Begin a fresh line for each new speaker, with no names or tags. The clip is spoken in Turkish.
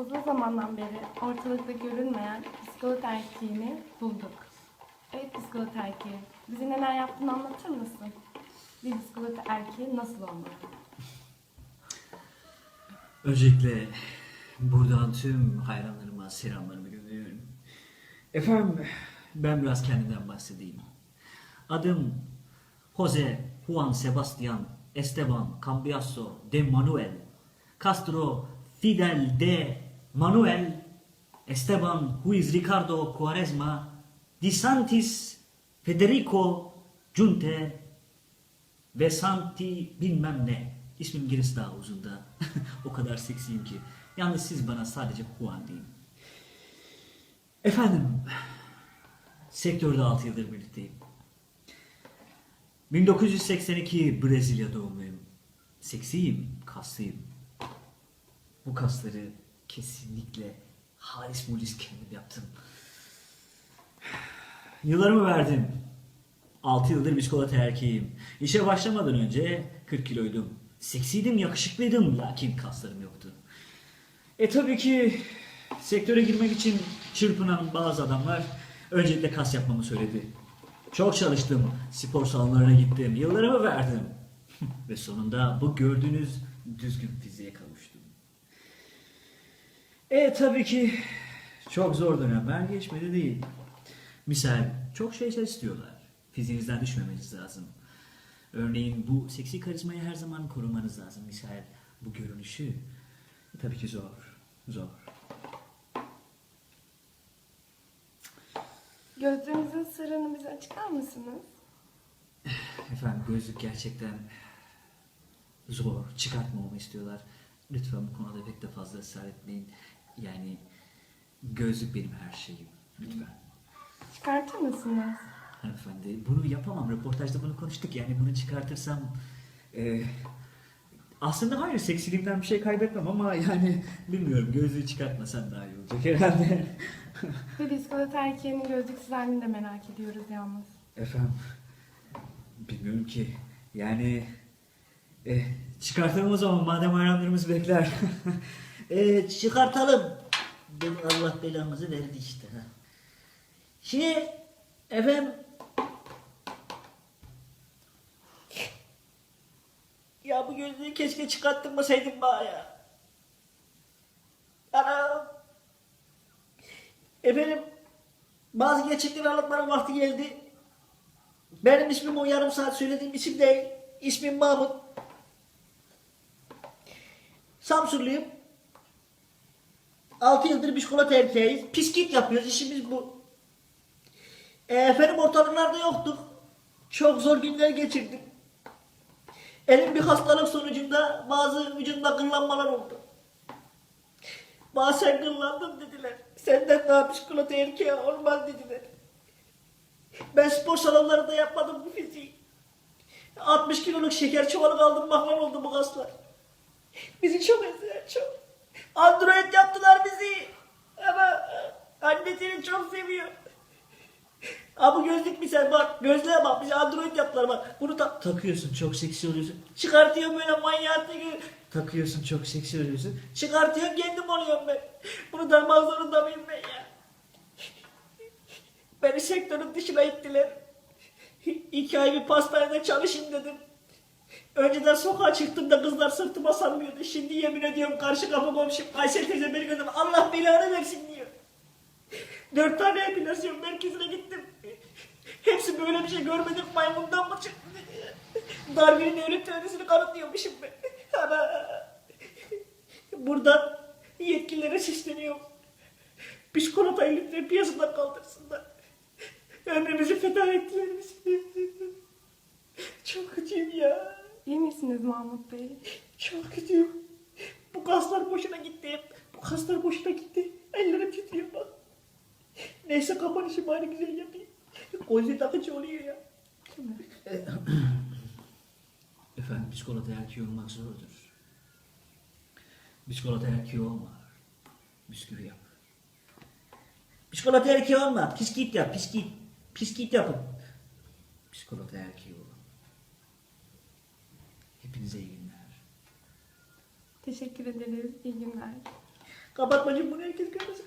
Uzun zamandan beri ortalıkta görünmeyen psikolog erkeğini bulduk. Evet psikolog erkeği. Bize neler yaptığını anlatır mısın? Bir psikolog erkeği nasıl olmalı?
Öncelikle buradan tüm hayranlarıma selamlarımı gönderiyorum. Efendim ben biraz kendimden bahsedeyim. Adım Jose Juan Sebastian Esteban Cambiaso de Manuel Castro Fidel de Manuel Esteban Luis Ricardo Quaresma Di Santis Federico Junte ve Santi bilmem ne. İsmim gerisi daha uzun da. o kadar seksiyim ki. Yalnız siz bana sadece Juan deyin. Efendim, sektörde 6 yıldır birlikteyim. 1982 Brezilya doğumluyum. Seksiyim, kaslıyım. Bu kasları kesinlikle halis mulis kendim yaptım. Yıllarımı verdim. 6 yıldır biskolata erkeğim. İşe başlamadan önce 40 kiloydum. Seksiydim, yakışıklıydım lakin kaslarım yoktu. E tabii ki sektöre girmek için çırpınan bazı adamlar öncelikle kas yapmamı söyledi. Çok çalıştım, spor salonlarına gittim, yıllarımı verdim. Ve sonunda bu gördüğünüz düzgün fiziğe kavuştum. E tabii ki çok zor dönemler geçmedi değil. Misal çok şeyler istiyorlar. Fiziğinizden düşmemeniz lazım. Örneğin bu seksi karizmayı her zaman korumanız lazım. Misal bu görünüşü. E, tabii ki zor. Zor.
Gözlüğünüzün sırrını bize açıklar mısınız?
Efendim gözlük gerçekten zor. Çıkartmamamı istiyorlar. Lütfen bu konuda pek de fazla ısrar etmeyin. Yani gözlük benim her şeyim. Lütfen.
Çıkartır mısınız?
Hanımefendi bunu yapamam. Röportajda bunu konuştuk. Yani bunu çıkartırsam e, aslında hayır seksiliğimden bir şey kaybetmem ama yani bilmiyorum gözlüğü çıkartmasam daha iyi olacak herhalde.
Ve psikolog erkeğinin gözlüksüz halini de merak ediyoruz yalnız.
Efendim bilmiyorum ki yani e, çıkartalım o zaman madem hayranlarımız bekler. e, çıkartalım. Ben Allah belamızı verdi işte. Şimdi efendim ya bu gözlüğü keşke çıkarttırmasaydım bana ya. Anam. Efendim bazı gerçekleri anlatmanın vakti geldi. Benim ismim o yarım saat söylediğim isim değil. İsmim Mahmut. Samsunluyum. 6 yıldır bişkolata erkeğiz. Piskit yapıyoruz. işimiz bu. E, efendim ortalıklarda yoktuk. Çok zor günler geçirdim. Elim bir hastalık sonucunda bazı vücudumda kıllanmalar oldu. Bazen kıllandım dediler. Senden daha bişkolata erkeği olmaz dediler. Ben spor salonlarında yapmadım bu fiziği. 60 kiloluk şeker çuvalı kaldırmakla oldu bu kaslar. Bizi çok ezdiler çok. Android yaptılar bizi. Ama annesini çok seviyor. Ha bu gözlük misal bak gözlüğe bak bizi android yaptılar bak. Bunu ta- takıyorsun çok seksi oluyorsun. Çıkartıyor böyle manyağın gibi. Takıyorsun çok seksi oluyorsun. Çıkartıyor kendim oluyorum ben. Bunu takmak zorunda mıyım ben ya? Beni sektörün dışına ittiler. İki ay bir pastanede çalışayım dedim. Önceden sokağa çıktığımda kızlar sırtıma sarmıyordu. Şimdi yemin ediyorum karşı kapı komşum Aysel teyze beni gördüm. Allah belanı versin diyor. Dört tane epilasyon merkezine gittim. Hepsi böyle bir şey görmedim maymundan mı çıktı? Darwin'in ölüm teorisini kanıtlıyormuşum ben. Ana. Buradan yetkililere sesleniyorum. Psikolatayı lütfen piyasadan kaldırsınlar. Ömrümüzü feda ettiler. Çok kötüyüm ya.
İyi misiniz Mahmut Bey?
Çok kötüyüm. Bu kaslar boşuna gitti. Bu kaslar boşuna gitti. Ellerim titriyor bak. Neyse kapanışı bari güzel yapayım. Gözü takıcı oluyor ya. Efendim biskolata erkeği olmak zordur. Biskolata erkeği olma. Bisküvi yap. Biskolata erkeği olma. Piskit yap. Piskit. Piskit yapın. Biskolata erkeği olun. Hepinize iyi günler.
Teşekkür ederiz. İyi günler.
Kapatmacım bunu herkes görmesin.